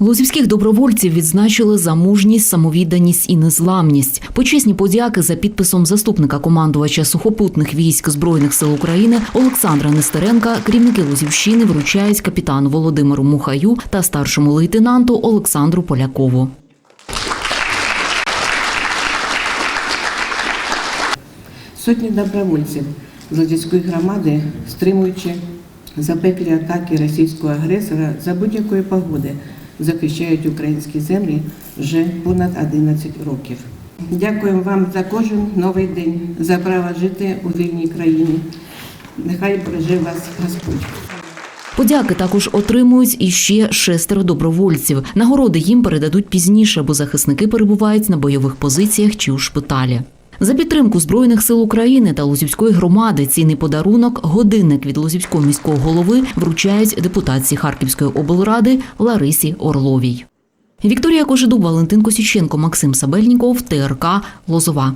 Лозівських добровольців відзначили за мужність, самовідданість і незламність. Почесні подяки за підписом заступника командувача сухопутних військ збройних сил України Олександра Нестеренка керівники Лозівщини вручають капітану Володимиру Мухаю та старшому лейтенанту Олександру Полякову. Сотні добровольців Злодівської громади, стримуючи запеклі атаки російського агресора за будь-якої погоди, захищають українські землі вже понад 11 років. Дякуємо вам за кожен новий день, за право жити у вільній країні. Нехай береже вас Господь. Подяки також отримують іще шестеро добровольців. Нагороди їм передадуть пізніше, бо захисники перебувають на бойових позиціях чи у шпиталі. За підтримку Збройних сил України та Лузівської громади цінний подарунок годинник від Лузівського міського голови вручають депутатці Харківської облради Ларисі Орловій. Вікторія Кожедуб, Валентин Косіченко, Максим Сабельніков, ТРК Лозова.